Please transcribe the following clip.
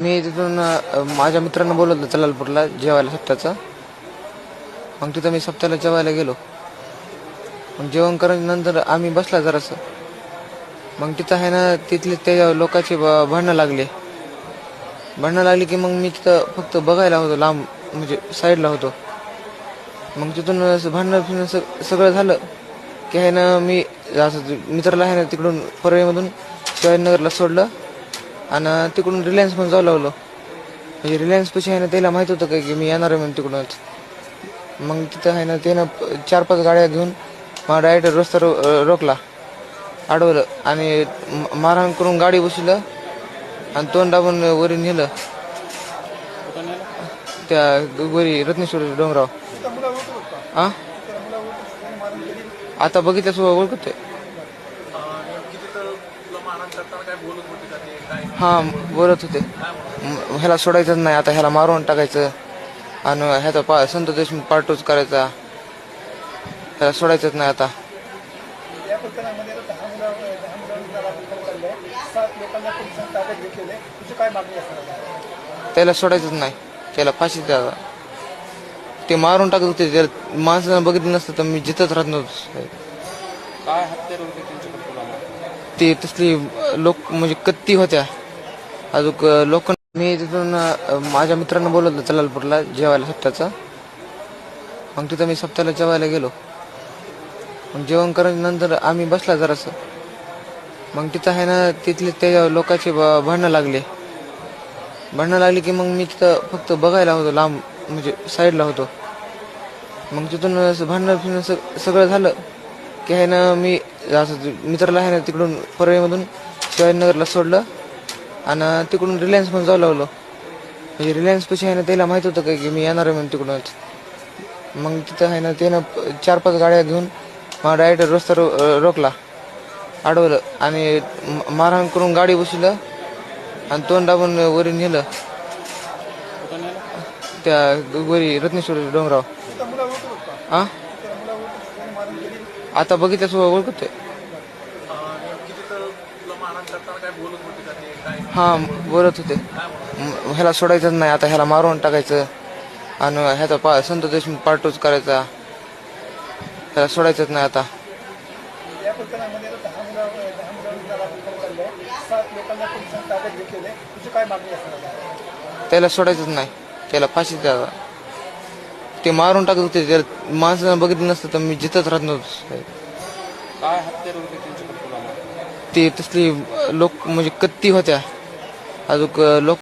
मी तिथून माझ्या मित्रांना बोलवलं जलालपूरला जेवायला सप्त्याचं मग तिथं मी सप्त्याला जेवायला गेलो. मग जेवण करून नंतर आम्ही बसला जरासं. मग तिथं आहे ना तिथले त्या लोकांचे ब- भांडणं लागले. भांडणं लागली की मग मी तिथं फक्त बघायला होतो लांब म्हणजे साईडला होतो. मग तिथून असं भांडणं फिरणं सगळं झालं की आहे ना मी असं मित्राला आहे ना तिकडून परळीमधून शिवाजीनगरला सोडलं. आणि तिकडून रिलायन्स पण जाऊ लागलो. म्हणजे रिलायन्स पशी आहे ना त्याला माहीत होतं काय की मी येणार आहे म्हणून तिकडूनच. मग तिथं आहे ना त्यानं चार पाच गाड्या घेऊन मला डायरेक्ट रस्ता रो रोखला. अडवलं. आणि म- मारहाण करून गाडी बसवलं आणि तोंड दाबून वरी नेलं. त्या वरी रत्नेश्वर डोंगराव. आ? आता बघितल्यास ओळखतोय हा बोलत होते. ह्याला सोडायचंच नाही आता ह्याला मारून टाकायचं. आणि ह्याचा पा संत देशमुख पार्टूच करायचा. ह्याला सोडायचंच नाही आता? त्याला सोडायचंच नाही. त्याला फाशी द्यावा. ते मारून टाकत होते त्याला माणसानं बघितलं नसतं तर मी जिथंच राहत नव्हतो काय हत्यार होते त्यांच्याकडे तुला ते तसली लोक म्हणजे कत्ती होत्या. अजून लोक मी तिथून माझ्या मित्रांना बोलवलं जलालपूरला जेवायला सप्ताचा. मग तिथं मी सप्ताला जेवायला गेलो. मग जेवण करून नंतर आम्ही बसला जरासं. मग तिथं आहे ना तिथले त्या लोकांचे ब- भांडणं लागले. भांडणं लागली की मग मी तिथं फक्त बघायला होतो लांब म्हणजे साईडला होतो. मग तिथून असं भांडणं फिरणं सगळं झालं. की आहे ना मी असं मित्राला आहे ना तिकडून परळीमधून शिवाजीनगरला सोडलं आणि तिकडून रिलायन्स पण जाऊ लागलो. म्हणजे रिलायन्स पैसे आहे ना त्याला माहीत होतं काय की मी येणार आहे म्हणून तिकडूनच. मग तिथं आहे ना त्यानं चार पाच गाड्या घेऊन मला डायरेक्ट रस्ता रो रोखला. अडवलं आणि मारहाण करून गाडी बसवलं आणि तोंड दाबून वरी नेलं. त्या वरी रत्नेश्वर डोंगराव. त्या मुलं ओळखत होता आ त्या मुलं ओळखत कोणी मारून गेली आता बघितल्यास ओळखतोय. हा बोलत होते. ह्याला सोडायचंच नाही आता ह्याला मारून टाकायचं. आणि ह्याचा पा संत देशमुख पार्टूच करायचा. ह्याला सोडायचंच नाही आता. त्याला सोडायचंच नाही. त्याला फाशी द्यावा. ते मारून टाकत होते त्याला माणसानं बघितलं नसतं तर मी जिथंच राहत नव्हतो काय हत्यार होते त्यांच्याकडे तुला ते तसली लोक म्हणजे कत्ती होत्या. अजून लोक